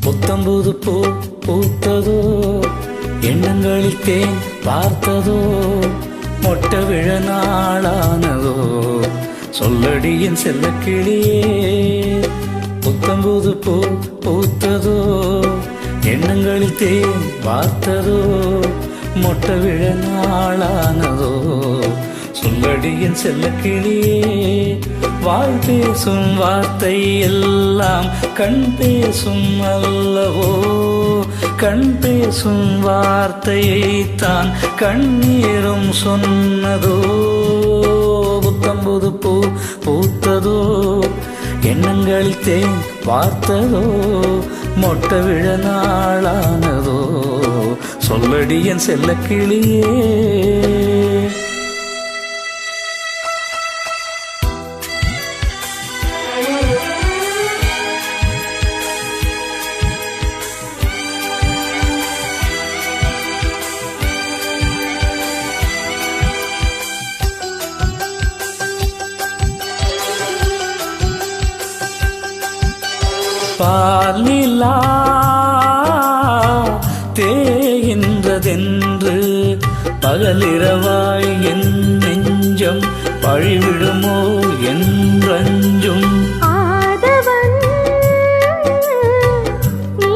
புத்தம்புது பூ பூத்ததோ எண்ணங்களில் தேன் பார்த்ததோ மொட்ட விழ நாளானதோ சொல்லடியின் செல்ல கிளியே. புத்தம்புது பூ பூத்ததோ? எண்ணங்களில் தேன் பார்த்ததோ மொட்டை விழ நாளானதோ? சொல்லடி செல்ல கிளியே வாழ் பேசும் வார்த்தை எல்லாம் கண் பேசும் அல்லவோ? கண் பேசும் வார்த்தையைத்தான் கண்ணீரும் சொன்னதோ? எண்ணங்களில் பார்த்ததோ மொட்ட விழ நாளானதோ சொல்லடி என் செல்ல கிளியே பாலிலா தேகின்றதென்று பகலிரவாய் என் நெஞ்சம் பழிவிடுமோ என்றஞ்சும். ஆதவன் நீ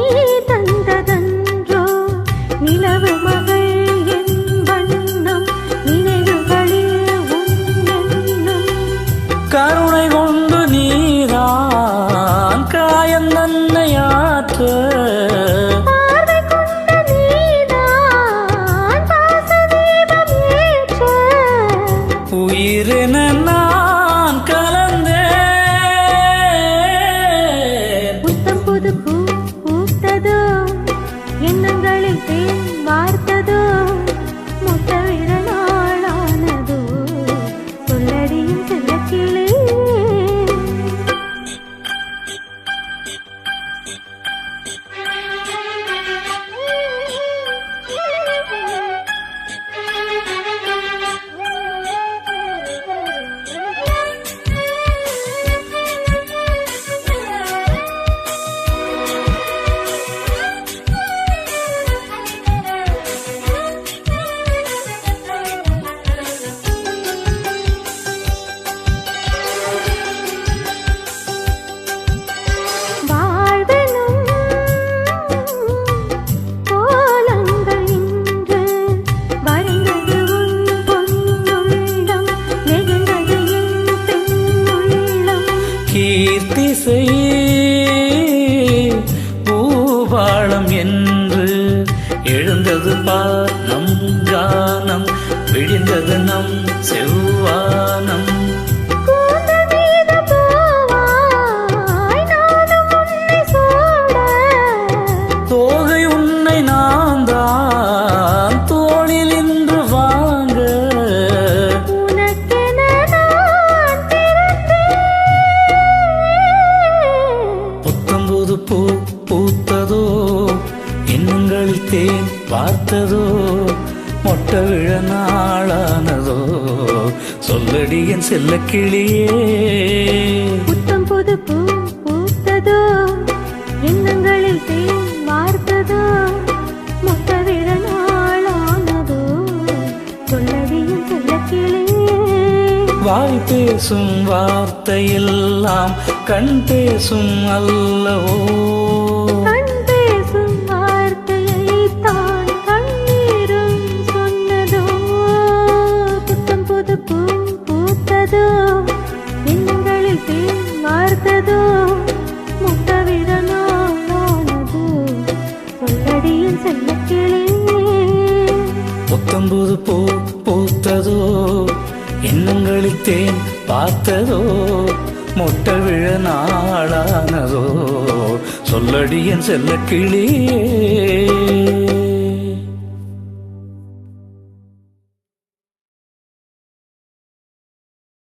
உயிரென கீர்த்திசை பூபாளம் என்று எழுந்தது பார் நம் கானம் விழிந்தது நம் செவ்வானம். தேன் பார்த்ததோ? மொட்ட விழ நாளானதோ? சொல்லடி என் செல்ல கிளியே. புத்தம் புது பூ பூத்ததோ? எண்ணங்களில் தேன் வார்த்ததோ மொத்த விழ நாளானதோ? சொல்லடியும் செல்லக்கிளே வாய் பேசும் வார்த்தையெல்லாம் கண் பேசும் அல்லவோ? புத்தம்புது பூ பூத்ததோ? எண்ணங்களில் தேன் பார்த்ததோ? மொட்டை விழ நாளானதோ? சொல்லடியன் செல்ல கிளியே.